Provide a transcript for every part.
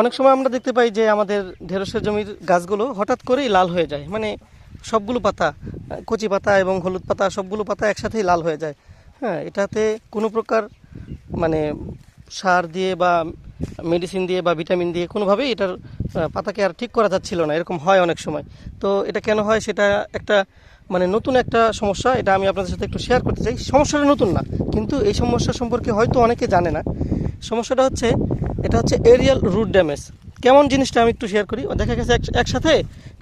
অনেক সময় আমরা দেখতে পাই যে আমাদের ঢেঁড়সের জমির গাছগুলো হঠাৎ করেই লাল হয়ে যায়। মানে সবগুলো পাতা, কচি পাতা এবং হলুদ পাতা সবগুলো পাতা একসাথেই লাল হয়ে যায়। হ্যাঁ এটাতে কোনো প্রকার মানে সার দিয়ে বা মেডিসিন দিয়ে বা ভিটামিন দিয়ে কোনোভাবেই এটার পাতাকে আর ঠিক করা যাচ্ছিল না। এরকম হয় অনেক সময়। তো এটা কেন হয় সেটা একটা মানে নতুন একটা সমস্যা, এটা আমি আপনাদের সাথে একটু শেয়ার করতে চাই। সমস্যাটা নতুন না, কিন্তু এই সমস্যা সম্পর্কে হয়তো অনেকে জানে না। সমস্যাটা হচ্ছে এটা হচ্ছে এরিয়াল রুট ড্যামেজ। কেমন জিনিসটা আমি একটু শেয়ার করি? দেখা গেছে এক- একসাথে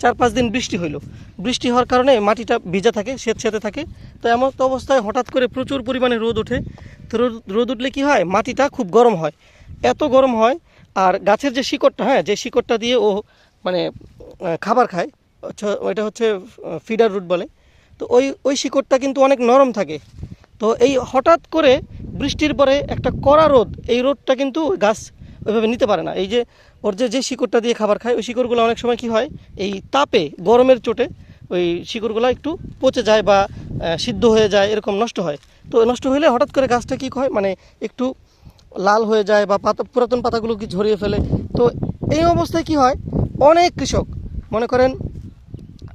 চার পাঁচ দিন বৃষ্টি হইল। বৃষ্টি হওয়ার কারণে মাটিটা ভিজা থাকে স্বেত স্বেতে থাকে। তো এমন তো অবস্থায় হঠাৎ করে প্রচুর পরিমাণে রোদ ওঠে। তো রোদ রোদ উঠলে কী হয়? মাটিটা খুব গরম হয়। এত গরম হয়, আর গাছের যে শিকড়টা হ্যাঁ যে শিকড়টা দিয়ে ও মানে খাবার খায় ওইটা হচ্ছে ফিডার রুট বলে। তো ওই ওই শিকড়টা কিন্তু অনেক নরম থাকে। তো এই হঠাৎ করে বৃষ্টির পরে একটা কড়া রোদ, এই রোদটা কিন্তু গাছ ওইভাবে নিতে পারে না। এই যে ওর যে যে শিকড়টা দিয়ে খাবার খায়, ওই শিকড়গুলো অনেক সময় কি হয়, এই তাপে, গরমের চোটে ওই শিকড়গুলো একটু পচে যায় বা সিদ্ধ হয়ে যায়, এরকম নষ্ট হয়। তো নষ্ট হলে হঠাৎ করে গাছটা কী হয় মানে একটু লাল হয়ে যায় বা পাতা, পুরাতন পাতাগুলো কি ঝরিয়ে ফেলে। তো এই অবস্থায় কি হয়, অনেক কৃষক, মনে করেন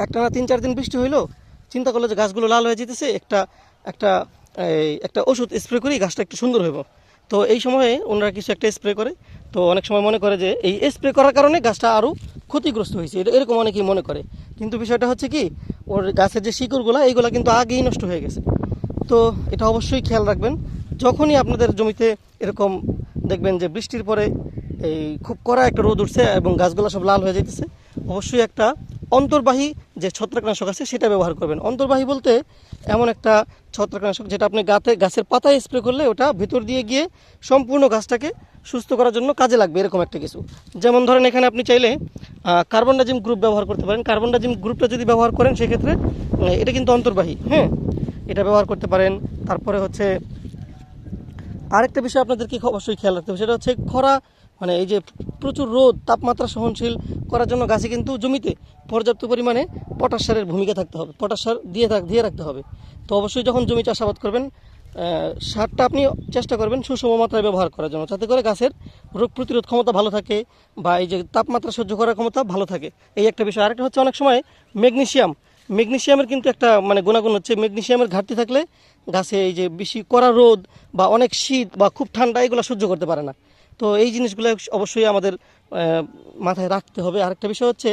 একটা না তিন, চার দিন বৃষ্টি হইল, চিন্তা করল যে গাছগুলো লাল হয়ে যেতেছে, একটা একটা একটা ওষুধ স্প্রে করি গাছটা একটু সুন্দর হইব। তো এই সময়ে ওনারা কিছু একটা স্প্রে করে। তো অনেক সময় মনে করে যে এই স্প্রে করার কারণে গাছটা আরও ক্ষতিগ্রস্ত হয়েছে এটা এরকম অনেকেই মনে করে। কিন্তু বিষয়টা হচ্ছে কি, ওর গাছের যে শিকড়গুলো, এইগুলো কিন্তু আগেই নষ্ট হয়ে গেছে। তো এটা অবশ্যই খেয়াল রাখবেন। যখনই আপনাদের জমিতে এরকম দেখবেন যে বৃষ্টির পরে এই খুব কড়া একটা রোদ উঠছে এবং গাছগুলো সব লাল হয়ে যেতেছে অবশ্যই একটা অন্তর্বাহী যে ছত্রাকনাশক আছে সেটা ব্যবহার করবেন। অন্তর্বাহী বলতে এমন একটা ছত্রাকনাশক যেটা আপনি গাতে গাছের পাতায় স্প্রে করলে ওটা ভেতর দিয়ে গিয়ে সম্পূর্ণ গাছটাকে সুস্থ করার জন্য কাজে লাগবে এরকম একটা কিছু। যেমন ধরেন এখানে আপনি চাইলে কার্বন ডাজিম গ্রুপ ব্যবহার করতে পারেন। কার্বন ডাজিম গ্রুপটা যদি ব্যবহার করেন সেক্ষেত্রে এটা কিন্তু অন্তর্বাহী হ্যাঁ? এটা ব্যবহার করতে পারেন। তারপরে হচ্ছে আরেকটা বিষয় আপনাদেরকে অবশ্যই খেয়াল রাখতে হবে, সেটা হচ্ছে খরা মানে এই যে প্রচুর রোদ, তাপমাত্রা সহনশীল করার জন্য গাছে কিন্তু জমিতে পর্যাপ্ত পরিমাণে পটাশ সারের ভূমিকা থাকতে হবে, পটাশ সার দিয়ে থাক, দিয়ে রাখতে হবে। তো অবশ্যই যখন জমি চাষাবাদ করবেন সারটা আপনি চেষ্টা করবেন সুষম মাত্রায় ব্যবহার করার জন্য, যাতে করে গাছের রোগ প্রতিরোধ ক্ষমতা ভালো থাকে বা এই যে তাপমাত্রা সহ্য করার ক্ষমতা ভালো থাকে। এই একটা বিষয়। আরেকটা হচ্ছে অনেক সময় ম্যাগনেশিয়াম ম্যাগনেশিয়ামের কিন্তু একটা মানে গুণাগুণ হচ্ছে ম্যাগনেশিয়ামের ঘাটতি থাকলে গাছে এই যে বেশি কড়া রোদ বা অনেক শীত বা খুব ঠান্ডা এগুলো সহ্য করতে পারে না। তো এই জিনিসগুলো অবশ্যই আমাদের মাথায় রাখতে হবে। আরেকটা বিষয় হচ্ছে,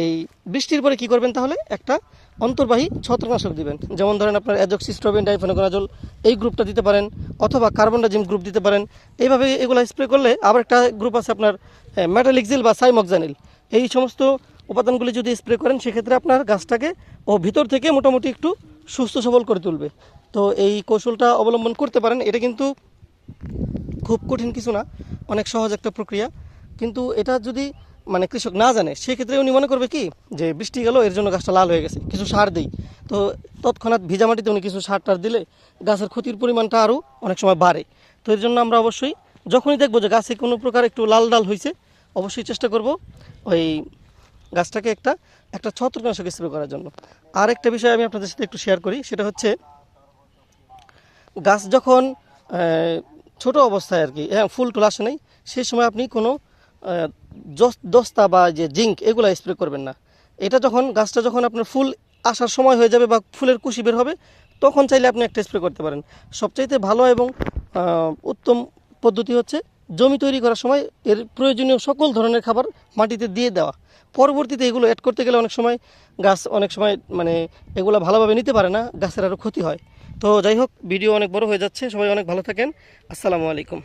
এই বৃষ্টির পরে কি করবেন তাহলে? একটা অন্তর্বাহী ছত্রনাশক দিবেন। যেমন ধরেন আপনার অ্যাজক্সিস্ট্রোবিন ডাইফেনোকোনাজল এই গ্রুপটা দিতে পারেন, অথবা কার্বন কার্বনডাজিম গ্রুপ দিতে পারেন। এইভাবে এগুলো স্প্রে করলে আবার একটা গ্রুপ আছে আপনার ম্যাটালিক্সিল বা সাইমক্সানিল। এই সমস্ত উপাদানগুলি যদি স্প্রে করেন, সেক্ষেত্রে আপনার গাছটাকে ও ভিতর থেকে মোটামুটি একটু সুস্থ সবল করে তুলবে। তো এই কৌশলটা অবলম্বন করতে পারেন। এটা কিন্তু খুব কঠিন কিছু না, অনেক সহজ একটা প্রক্রিয়া। কিন্তু এটা যদি মানে কৃষক না জানে, সেক্ষেত্রে উনি মনে করবে কি? যে বৃষ্টি গেল, এর জন্য গাছটা লাল হয়ে গেছে, কিছু সার দিই। তো তৎক্ষণাৎ ভিজা মাটিতে উনি কিছু সার টার দিলে গাছের ক্ষতির পরিমাণটা আরও অনেক সময় বাড়ে। তো এর জন্য আমরা অবশ্যই, যখনই দেখব যে গাছে কোনো প্রকার একটু লাল ডাল হয়েছে অবশ্যই চেষ্টা করব ওই গাছটাকে একটা একটা ছত্রনাশক স্প্রে করার জন্য। আর একটা বিষয় আমি আপনাদের সাথে একটু শেয়ার করি, সেটা হচ্ছে, গাছ যখন ছোট অবস্থায় আর কি। হ্যাঁ ফুল টুল আসে নাই। সেই সময় আপনি কোনো দস্তা বা যে জিঙ্ক এগুলো স্প্রে করবেন না। এটা যখন, গাছটা যখন আপনার ফুল আসার সময় হয়ে যাবে বা ফুলের কুশি বের হবে, তখন চাইলে আপনি একটা স্প্রে করতে পারেন। সবচাইতে ভালো এবং উত্তম পদ্ধতি হচ্ছে জমি তৈরি করার সময় এর প্রয়োজনীয় সকল ধরনের খাবার মাটিতে দিয়ে দেওয়া। পরবর্তীতে এগুলো অ্যাড করতে গেলে অনেক সময় গাছ অনেক সময় মানে এগুলো ভালোভাবে নিতে পারে না, গাছের আরও ক্ষতি হয়। তো যাই হোক ভিডিও অনেক বড় হয়ে যাচ্ছে। সবাই অনেক ভালো থাকেন। আসসালামু আলাইকুম।